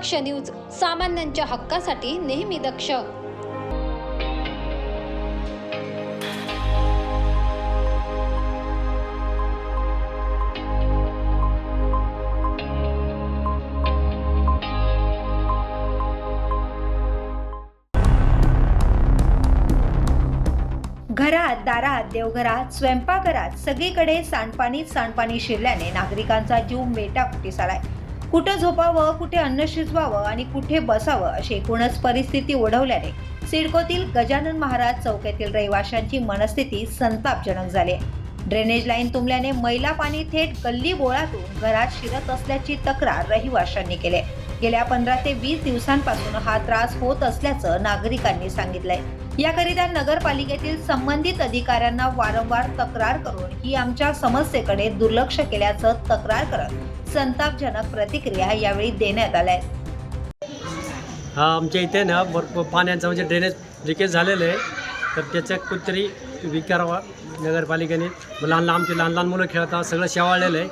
दक्ष news सामान्यांच्या हक्कासाठी नेहमी दक्ष. घरात दारात देवघरात स्वयंपाकघरात सगळीकडे सांडपाणी सांडपाणी शिरल्याने नागरिकांचा जीव मेटाकुटीस आलाय. कुठं झोपावं कुठे अन्न शिजवावं आणि कुठे बसावं अशी एकूणच परिस्थिती ओढवल्याने सिडकोतील गजानन महाराज चौकातील रहिवाशांची मनस्थिती संतापजनक झाली आहे. ड्रेनेज लाईन तुंबल्याने मैला पाणी थेट गल्ली बोळातून घरात शिरत असल्याची तक्रार रहिवाशांनी केली गेल्या पंधरा ते वीस दिवसांपासून हा त्रास होत असल्याचं नागरिकांनी सांगितलंय याकरिता नगरपालिकेतील संबंधित अधिकाऱ्यांना वारंवार तक्रार करून ही आमच्या समस्येकडे दुर्लक्ष केल्याचं तक्रार करत संतापजनक प्रतिक्रिया यावेळी देण्यात आल्या. आहेत. हा आमच्या इथे ना भरपूर पाण्याचं म्हणजे ड्रेनेज लिकेज झालेलं आहे. तर त्याचं कुठतरी विकारावा नगरपालिकेने लहान लहान आमची लहान लहान मुलं खेळतात सगळं शेवाळलेलं आहे.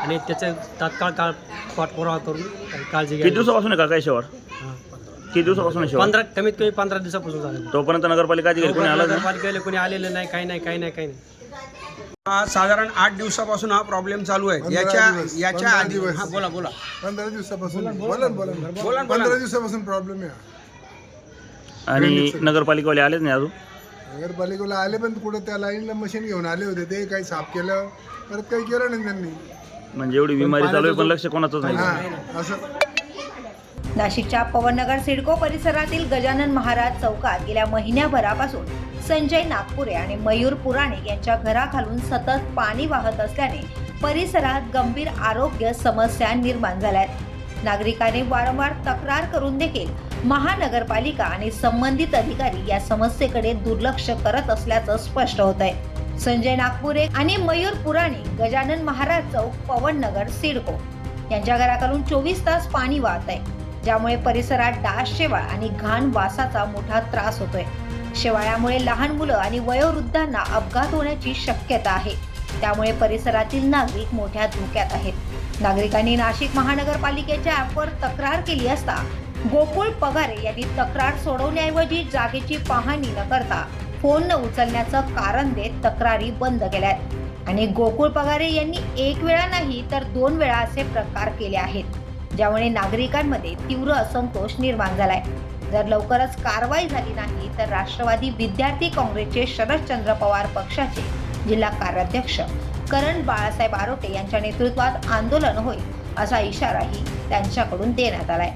आणि त्याचं तात्काळ काळ पाठपुरावा करून काळजी किती घ्या दिवसापासून आहे का काय शेवार किती दिवसापासून आहे पंधरा कमीत कमी पंधरा दिवसापासून झालं तोपर्यंत नगरपालिका अधिकारी कोणी आला का? नगरपालिकेला कोणी आलेलं नाही काही नाही काही नाही काही नाही. साधारण आठ दिवसापासून हा प्रॉब्लेम चालू आहे. पंधरा याच्या याच्या आधी दिवस. हा बोला बोला. पंधरा दिवसापासून बोला ना, बोला. बोला. पंधरा दिवसापासून प्रॉब्लेम आहे आणि नगरपालिकावाले आलेच नाही अजून? नगरपालिकेला आले पण कुठं त्या लाईनला मशीन घेऊन आले होते ते काही साफ केलं परत काही केलं नाही त्यांनी. म्हणजे एवढी बिमारी चालू आहे पण लक्ष कोणाचंच नाही. हा असं नाशिकच्या पवननगर सिडको परिसरातील गजानन महाराज चौकात गेल्या महिन्याभरापासून संजय नागपुरे आणि मयूर पुराणे यांच्या घराखालून सतत पाणी वाहत असल्याने परिसरात गंभीर आरोग्य समस्या निर्माण झाल्या आहेत नागरिकांनी वारंवार तक्रार करून देखील महानगरपालिका आणि संबंधित अधिकारी या समस्येकडे दुर्लक्ष करत असल्याचं स्पष्ट होत आहे संजय नागपुरे आणि मयूर पुराणे गजानन महाराज चौक पवननगर सिडको यांच्या घराखालून चोवीस तास पाणी वाहत आहे ज्यामुळे परिसरात डास शेवाळ आणि घाण वासाचा मोठा त्रास होतोय. शेवाळ्यामुळे लहान मुलं आणि वयोवृद्धांना अपघात होण्याची शक्यता आहे. त्यामुळे परिसरातील नागरिक मोठ्या धोक्यात आहेत. नागरिकांनी नाशिक महानगरपालिकेच्या ॲपवर तक्रार केली असता गोकुळ पगारे यांनी तक्रार सोडवण्याऐवजी जागेची पाहणी न करता फोन न उचलण्याचं कारण देत तक्रारी बंद केल्यात. आणि गोकुळ पगारे यांनी एक वेळा नाही तर दोन वेळा असे प्रकार केले आहेत. ज्यामुळे नागरिकांमध्ये तीव्र असंतोष निर्माण झालाय. जर लवकरच कारवाई झाली नाही तर राष्ट्रवादी विद्यार्थी काँग्रेसचे शरदचंद्र पवार पक्षाचे जिल्हा कार्याध्यक्ष करण बाळासाहेब आरोटे यांच्या नेतृत्वात आंदोलन होईल असा इशाराही त्यांच्याकडून देण्यात आलाय.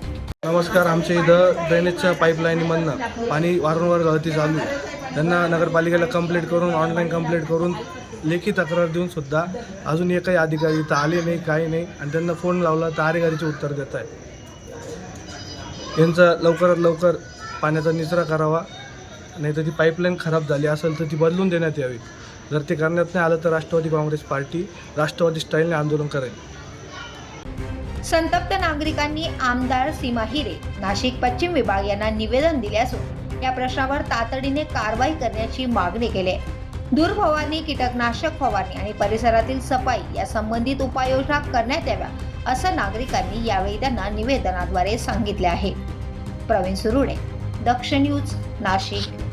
नमस्कार आमच्या इथं ड्रेनेजच्या पाईपलाईनमधनं पाणी वारंवार गळती चालू त्यांना नगरपालिकेला कंप्लेंट करून ऑनलाईन कंप्लेंट करून लेखी तक्रार देऊन सुद्धा अजून एकही अधिकारी इथं आले नाही काही नाही. आणि त्यांना फोन लावला तर अधिकारीचे उत्तर देत आहे यांचा लवकरात लवकर पाण्याचा निचरा करावा नाही तर ती पाईपलाईन खराब झाली असेल तर ती बदलून देण्यात यावी. जर ते करण्यात नाही आलं तर राष्ट्रवादी काँग्रेस पार्टी राष्ट्रवादी स्टाईलने आंदोलन करेल. संतप्त नागरिकांनी आमदार सीमा हिरे नाशिक पश्चिम विभाग यांना निवेदन दिले असून या प्रश्नावर तातडीने कारवाई करण्याची मागणी केली आहे. दूर फवारणी कीटकनाशक फवारणी आणि परिसरातील सफाई या संबंधित उपाययोजना करण्यात याव्या असं नागरिकांनी यावेळी त्यांना निवेदनाद्वारे सांगितले आहे. प्रवीण सुरुडे दक्ष न्यूज नाशिक.